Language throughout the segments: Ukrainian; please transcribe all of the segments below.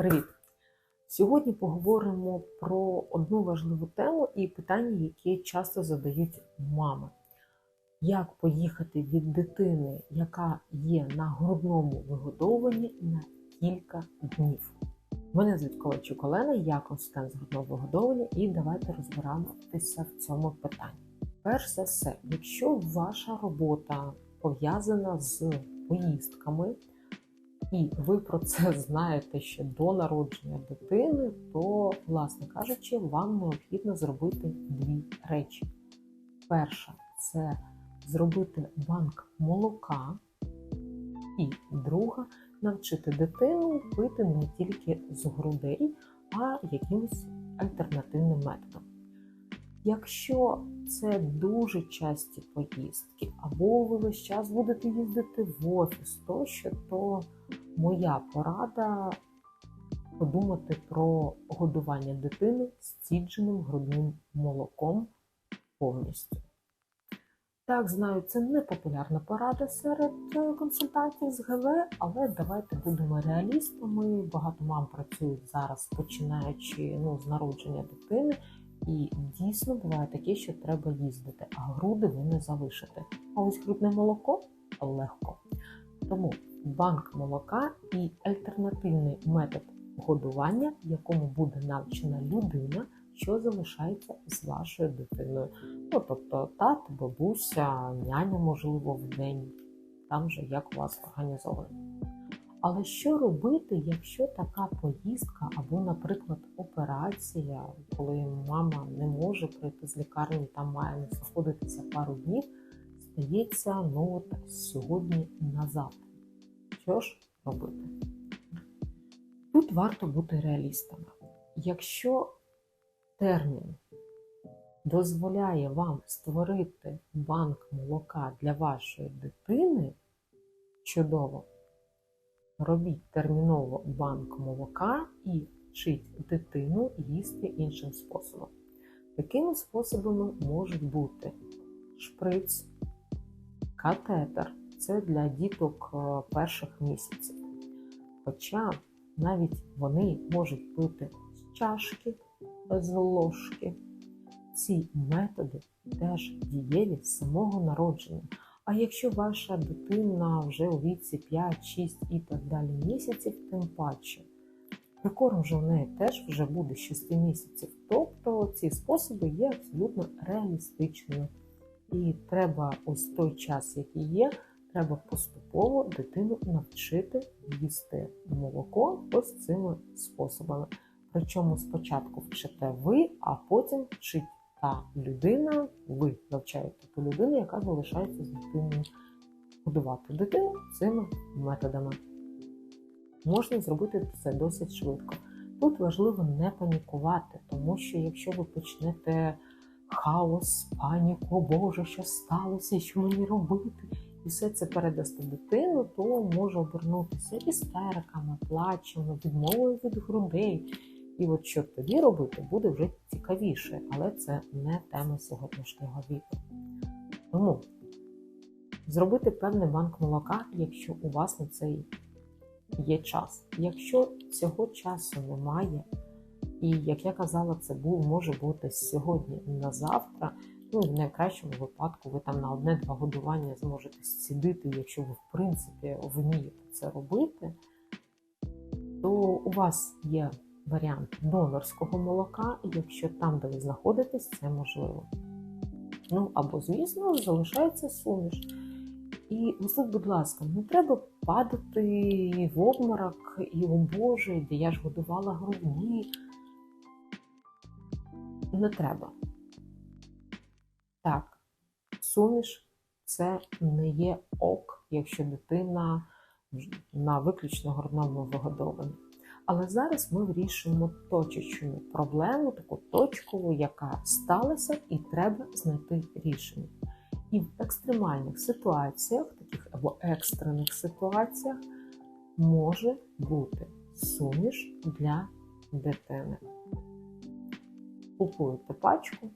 Привіт! Сьогодні поговоримо про одну важливу тему і питання, які часто задають мами. Як поїхати від дитини, яка є на грудному вигодовуванні на кілька днів? Мене звуть Ковальчук я консультант з грудного вигодовування, і давайте розбиратися в цьому питанні. Перш за все, якщо ваша робота пов'язана з поїздками, і ви про це знаєте ще до народження дитини, то, власне кажучи, вам необхідно зробити дві речі. Перша це зробити банк молока, і друга навчити дитину пити не тільки з грудей, а якимось альтернативним методом. Якщо це дуже часті поїздки, або ви весь час будете їздити в офіс, тощо, то моя порада подумати про годування дитини стідженим грудним молоком повністю. Так, знаю, це не популярна порада серед консультантів з ГВ, але давайте будемо реалістами. Багато мам працюють зараз, починаючи ну, з народження дитини. І дійсно буває таке, що треба їздити, а груди ви не залишите. А ось грудне молоко легко. Тому банк молока і альтернативний метод годування, якому буде навчена людина, що залишається з вашою дитиною. Ну, тобто тато, бабуся, няня, можливо, в день, там же як у вас організовано. Але що робити, якщо така поїздка або, наприклад, операція, коли мама не може прийти з лікарні, там має не знаходитися пару днів, стається ну от сьогодні на завтра. Що ж робити? Тут варто бути реалістами. Якщо термін дозволяє вам створити банк молока для вашої дитини, чудово! Робіть терміново банк молока і вчіть дитину їсти іншим способом. Такими способами можуть бути шприц, катетер це для діток перших місяців. Хоча навіть вони можуть пити з чашки, з ложки. Ці методи теж дієві з самого народження. А якщо ваша дитина вже у віці 5, 6 і так далі місяців, тим паче, прикорм вже в неї теж вже буде 6 місяців. Тобто ці способи є абсолютно реалістичними. І треба ось той час, який є, треба поступово дитину навчити їсти молоко ось цими способами. Причому спочатку вчите ви, а потім вчить та людина, ви навчаєте ту людину, яка залишається з дитиною. Годувати дитину цими методами. Можна зробити це досить швидко. Тут важливо не панікувати, тому що якщо ви почнете хаос, паніку, о Боже, що сталося, що мені робити, і все це передасти дитину, то може обернутися істериками, плачем, відмовою від грудей. І от що тоді робити, буде вже цікавіше, але це не тема сьогоднішнього відео. Тому зробити певний банк молока, якщо у вас на це є час. Якщо цього часу немає, і, як я казала, це був, може бути сьогодні на завтра, ну в найкращому випадку ви там на одне-два годування зможете сидіти, якщо ви, в принципі, вмієте це робити, то у вас є варіант донорського молока, якщо там, де ви знаходитесь, це можливо. Ну, або, звісно, залишається суміш. І ось будь ласка, не треба падати в обморок і, о Боже, де я ж годувала грудні. Не треба. Так, суміш це не є ок, якщо дитина на виключно грудному вигодованні. Але зараз ми вирішуємо точечну проблему, таку точкову, яка сталася, і треба знайти рішення. І в екстремальних ситуаціях, таких або екстрених ситуаціях, може бути суміш для дитини. Купуєте пачку,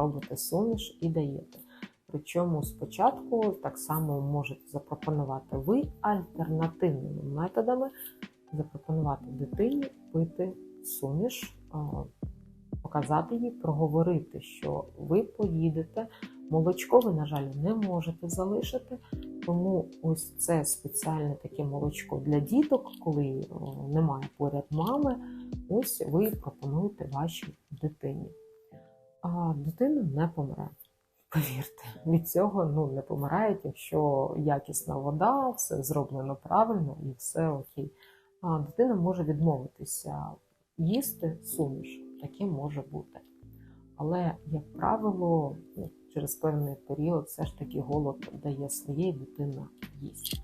робите суміш і даєте. Причому спочатку так само можете запропонувати ви альтернативними методами запропонувати дитині пити суміш, показати їй, проговорити, що ви поїдете. Молочко ви, на жаль, не можете залишити, тому ось це спеціальне таке молочко для діток, коли немає поряд мами. Ось ви пропонуєте вашій дитині. А дитина не помре. Повірте, від цього ну, не помирають, якщо якісна вода, все зроблено правильно і все окей. А дитина може відмовитися їсти суміш, таке може бути. Але, як правило, ну, через певний період все ж таки голод дає своє і дитина їсть.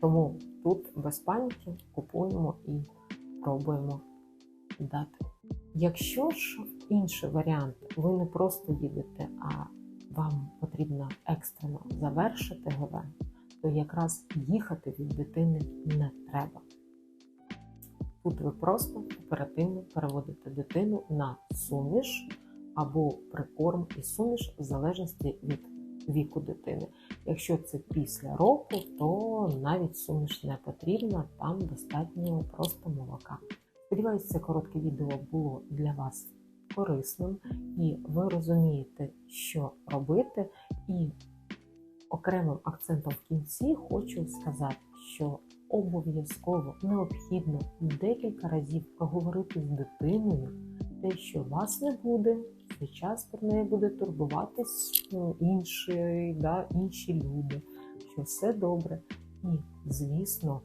Тому тут без паніки купуємо і пробуємо дати. Якщо ж інший варіант, ви не просто їдете, а вам потрібно екстрено завершити ГВ, то якраз їхати від дитини не треба. Тут ви просто оперативно переводите дитину на суміш або прикорм і суміш в залежності від віку дитини. Якщо це після року, то навіть суміш не потрібна, там достатньо просто молока. Сподіваюся, це коротке відео було для вас корисним, і ви розумієте, що робити. І окремим акцентом в кінці хочу сказати, що обов'язково необхідно декілька разів проговорити з дитиною те, що вас не буде, цей час про неї буде турбуватись ну, інші, да, інші люди, що все добре. І, звісно,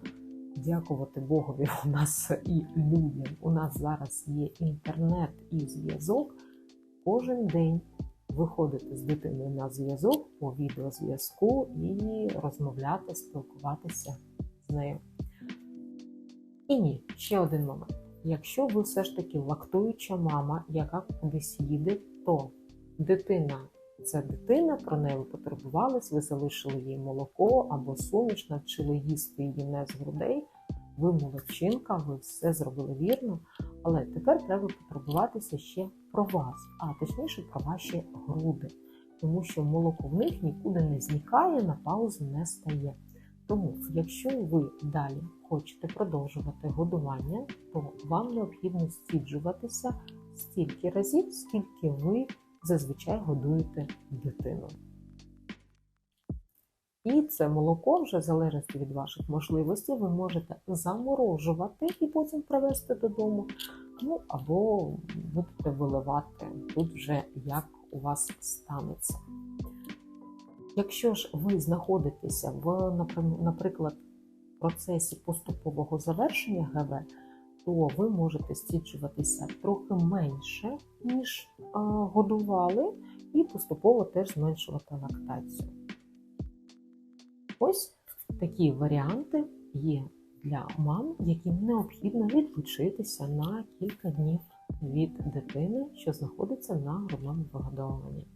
дякувати Богові у нас і людям. У нас зараз є інтернет і зв'язок. Кожен день виходити з дитиною на зв'язок по відеозв'язку і розмовляти, спілкуватися з нею. І ні, ще один момент. Якщо ви все ж таки лактуюча мама, яка кудись їде, то дитина це дитина, про неї ви потурбувались, ви залишили їй молоко або суміш, навчили їсти її не з грудей. Ви молодчинка, ви все зробили вірно, але тепер треба потурбуватися ще про вас, а точніше про ваші груди, тому що молоко в них нікуди не зникає, на паузу не стає. Тому, якщо ви далі хочете продовжувати годування, то вам необхідно стіджуватися стільки разів, скільки ви зазвичай годуєте дитину. І це молоко, вже в від ваших можливостей, ви можете заморожувати і потім привезти додому. Ну або будете виливати тут вже як у вас станеться. Якщо ж ви знаходитеся в, наприклад, процесі поступового завершення ГВ, то ви можете стіджуватися трохи менше, ніж годували, і поступово теж зменшувати лактацію. Ось такі варіанти є для мам, яким необхідно відлучитися на кілька днів від дитини, що знаходиться на грудному вигодовуванні.